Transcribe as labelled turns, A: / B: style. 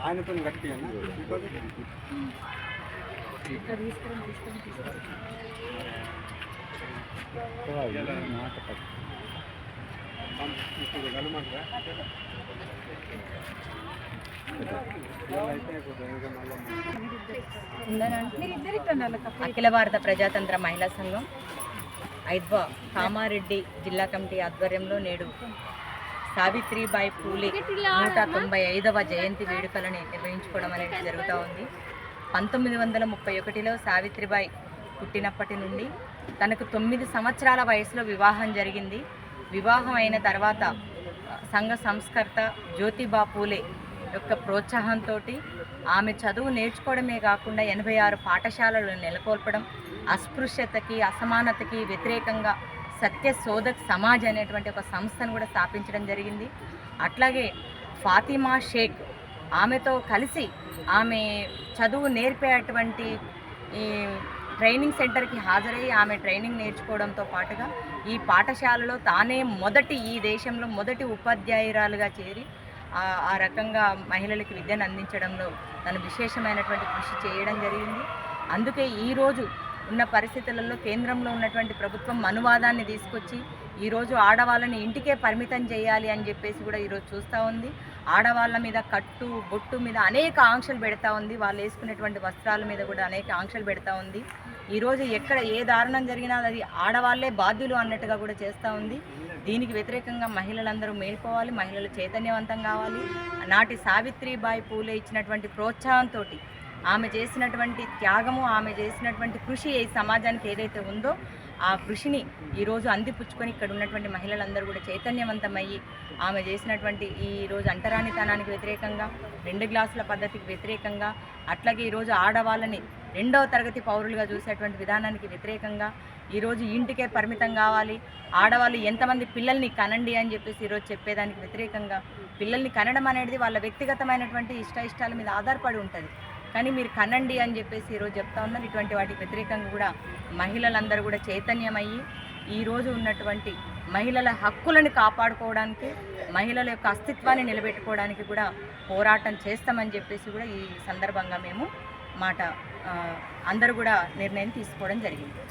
A: ఆయనతో గట్టి
B: అఖిల భారత ప్రజాతంత్ర మహిళా సంఘం ఐద్వా కామారెడ్డి జిల్లా కమిటీ ఆధ్వర్యంలో నేడు సావిత్రిబాయి పూలే నూట తొంభై ఐదవ జయంతి వేడుకలను నిర్వహించుకోవడం అనేది జరుగుతూ ఉంది. పంతొమ్మిది వందల ముప్పై ఒకటిలో సావిత్రిబాయి పుట్టినప్పటి నుండి తనకు తొమ్మిది సంవత్సరాల వయసులో వివాహం జరిగింది. వివాహం అయిన తర్వాత సంఘ సంస్కర్త జ్యోతిబా పూలే యొక్క ప్రోత్సాహంతో ఆమె చదువు నేర్చుకోవడమే కాకుండా ఎనభై ఆరు పాఠశాలలు నెలకొల్పడం అస్పృశ్యతకి అసమానతకి వ్యతిరేకంగా సత్య శోధక్ సమాజ్ అనేటువంటి ఒక సంస్థను కూడా స్థాపించడం జరిగింది. అట్లాగే ఫాతిమా షేక్ ఆమెతో కలిసి ఆమె చదువు నేర్పేటువంటి ఈ ట్రైనింగ్ సెంటర్కి హాజరై ఆమె ట్రైనింగ్ నేర్చుకోవడంతో పాటుగా ఈ పాఠశాలలో తానే మొదటి ఈ దేశంలో మొదటి ఉపాధ్యాయురాలుగా చేరి ఆ- ఆ రకంగా మహిళలకి విద్యను అందించడంలో తను విశేషమైనటువంటి కృషి చేయడం జరిగింది. అందుకే ఈరోజు ఉన్న పరిస్థితులలో కేంద్రంలో ఉన్నటువంటి ప్రభుత్వం మనువాదాన్ని తీసుకొచ్చి ఈరోజు ఆడవాళ్ళని ఇంటికే పరిమితం చేయాలి అని చెప్పేసి కూడా ఈరోజు చూస్తూ ఉంది. ఆడవాళ్ళ మీద కట్టు బొట్టు మీద అనేక ఆంక్షలు పెడతా ఉంది. వాళ్ళు వేసుకునేటువంటి వస్త్రాల మీద కూడా అనేక ఆంక్షలు పెడతా ఉంది. ఈరోజు ఎక్కడ ఏ దారుణం జరిగినా అది ఆడవాళ్ళే బాధ్యులు అన్నట్టుగా కూడా చేస్తూ ఉంది. దీనికి వ్యతిరేకంగా మహిళలందరూ మేల్కోవాలి మహిళలు చైతన్యవంతం కావాలి. నాటి సావిత్రిబాయి పూలే ఇచ్చినటువంటి ప్రోత్సాహంతో ఆమె చేసినటువంటి త్యాగము ఆమె చేసినటువంటి కృషి ఈ సమాజానికి ఏదైతే ఉందో ఆ కృషిని ఈరోజు అందిపుచ్చుకొని ఇక్కడ ఉన్నటువంటి మహిళలందరూ కూడా చైతన్యవంతమయ్యి ఆమె చేసినటువంటి ఈ రోజు అంటరానితనానికి వ్యతిరేకంగా రెండు గ్లాసుల పద్ధతికి వ్యతిరేకంగా అట్లాగే ఈరోజు ఆడవాళ్ళని రెండవ తరగతి పౌరులుగా చూసేటువంటి విధానానికి వ్యతిరేకంగా ఈరోజు ఇంటికే పరిమితం కావాలి ఆడవాళ్ళు ఎంతమంది పిల్లల్ని కనండి అని చెప్పేసి ఈరోజు చెప్పేదానికి వ్యతిరేకంగా పిల్లల్ని కనడం అనేది వాళ్ళ వ్యక్తిగతమైనటువంటి ఇష్ట ఇష్టాల మీద ఆధారపడి ఉంటుంది. కానీ మీరు కనండి అని చెప్పేసి ఈరోజు చెప్తా ఉన్నారు ఇటువంటి వాటికి వ్యతిరేకంగా కూడా మహిళలందరూ కూడా చైతన్యమయ్యి ఈరోజు ఉన్నటువంటి మహిళల హక్కులను కాపాడుకోవడానికి మహిళల యొక్క అస్తిత్వాన్ని నిలబెట్టుకోవడానికి కూడా పోరాటం చేస్తామని చెప్పేసి కూడా ఈ సందర్భంగా మేము మాట అందరూ కూడా నిర్ణయం తీసుకోవడం జరిగింది.